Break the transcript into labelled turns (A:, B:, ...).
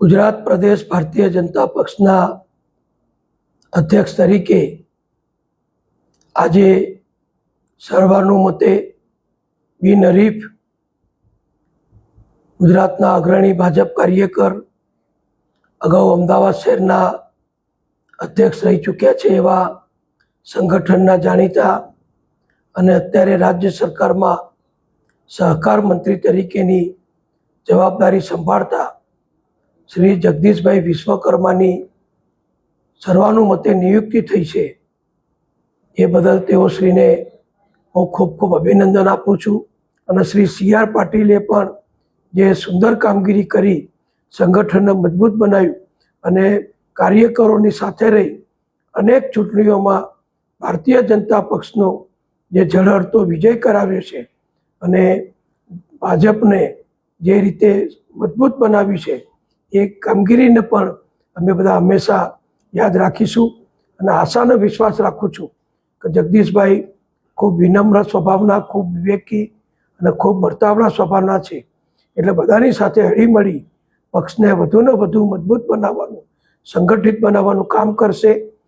A: ગુજરાત પ્રદેશ ભારતીય જનતા પક્ષના અધ્યક્ષ તરીકે આજે સર્વાનુમતે બિનહરીફ ગુજરાતના અગ્રણી ભાજપ કાર્યકર અગાઉ અમદાવાદ શહેરના અધ્યક્ષ રહી ચૂક્યા છે એવા સંગઠનના જાણીતા અને અત્યારે રાજ્ય સરકારમાં સહકાર મંત્રી તરીકેની જવાબદારી સંભાળતા શ્રી જગદીશભાઈ વિશ્વકર્માની સર્વાનુમતે નિયુક્તિ થઈ છે. એ બદલ તેઓ શ્રીને હું ખૂબ ખૂબ અભિનંદન આપું છું અને શ્રી સી આર પાટીલે પણ જે સુંદર કામગીરી કરી, સંગઠનને મજબૂત બનાવ્યું અને કાર્યકરોની સાથે રહી અનેક ચૂંટણીઓમાં ભારતીય જનતા પક્ષનો જે ઝળહળતો વિજય કરાવ્યો છે અને ભાજપને જે રીતે મજબૂત બનાવી છે, એ કામગીરીને પણ અમે બધા હંમેશા યાદ રાખીશું અને આશાનો વિશ્વાસ રાખું છું કે જગદીશભાઈ ખૂબ વિનમ્ર સ્વભાવના, ખૂબ વિવેકી અને ખૂબ વર્તાવના સ્વભાવના છે. એટલે બધાની સાથે હળીમળી પક્ષને વધુને વધુ મજબૂત બનાવવાનું, સંગઠિત બનાવવાનું કામ કરશે.